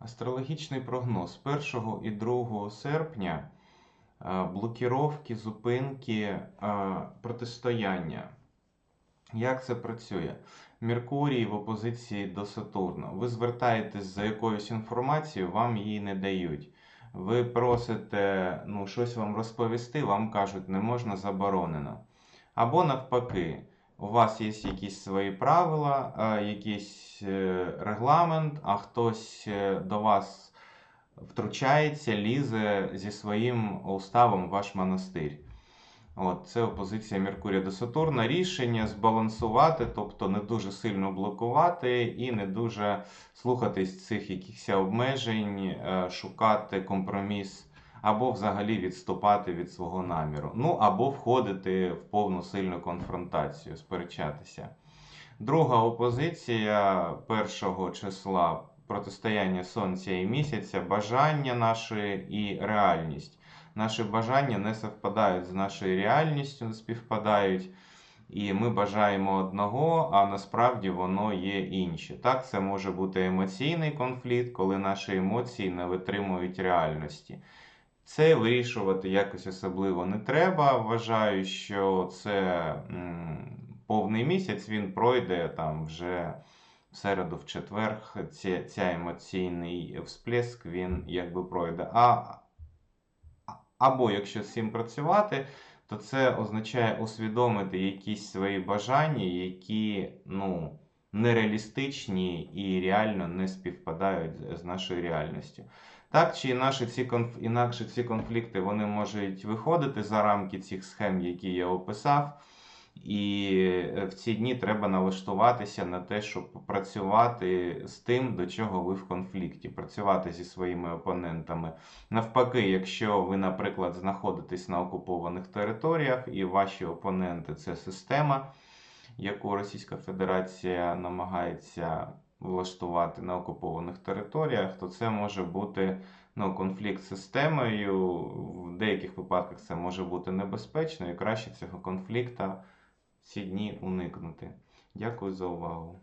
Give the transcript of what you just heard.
Астрологічний прогноз 1 і 2 серпня е, блокіровки, зупинки, е, протистояння. Як це працює? Меркурій в опозиції до Сатурна. Ви звертаєтесь за якоюсь інформацією, вам її не дають. Ви просите ну, щось вам розповісти, вам кажуть, не можна заборонено. Або навпаки, у вас є якісь свої правила, е, якийсь е, регламент, а хтось е, до вас втручається, лізе зі своїм уставом в ваш монастир. От, це опозиція Меркурія до Сатурна. Рішення збалансувати, тобто не дуже сильно блокувати і не дуже слухатись цих якихось обмежень, шукати компроміс, або взагалі відступати від свого наміру. Ну, або входити в повну сильну конфронтацію, сперечатися. Друга опозиція першого числа протистояння Сонця і місяця, бажання наші і реальність. Наші бажання не совпадають з нашою реальністю, не співпадають. І ми бажаємо одного, а насправді воно є інше. Так, це може бути емоційний конфлікт, коли наші емоції не витримують реальності. Це вирішувати якось особливо не треба. Вважаю, що це повний місяць, він пройде там вже в середу, в четвер. Ця, ця емоційний всплеск він якби пройде. А або якщо з цим працювати, то це означає усвідомити якісь свої бажання, які ну, нереалістичні і реально не співпадають з нашою реальністю. Так чи інакше ці конф... інакше ці конфлікти вони можуть виходити за рамки цих схем, які я описав. І е, в ці дні треба налаштуватися на те, щоб працювати з тим, до чого ви в конфлікті, працювати зі своїми опонентами. Навпаки, якщо ви, наприклад, знаходитесь на окупованих територіях, і ваші опоненти це система, яку Російська Федерація намагається влаштувати на окупованих територіях, то це може бути ну, конфлікт з системою. В деяких випадках це може бути небезпечно, і краще цього конфлікта ці дні уникнути. Дякую за увагу.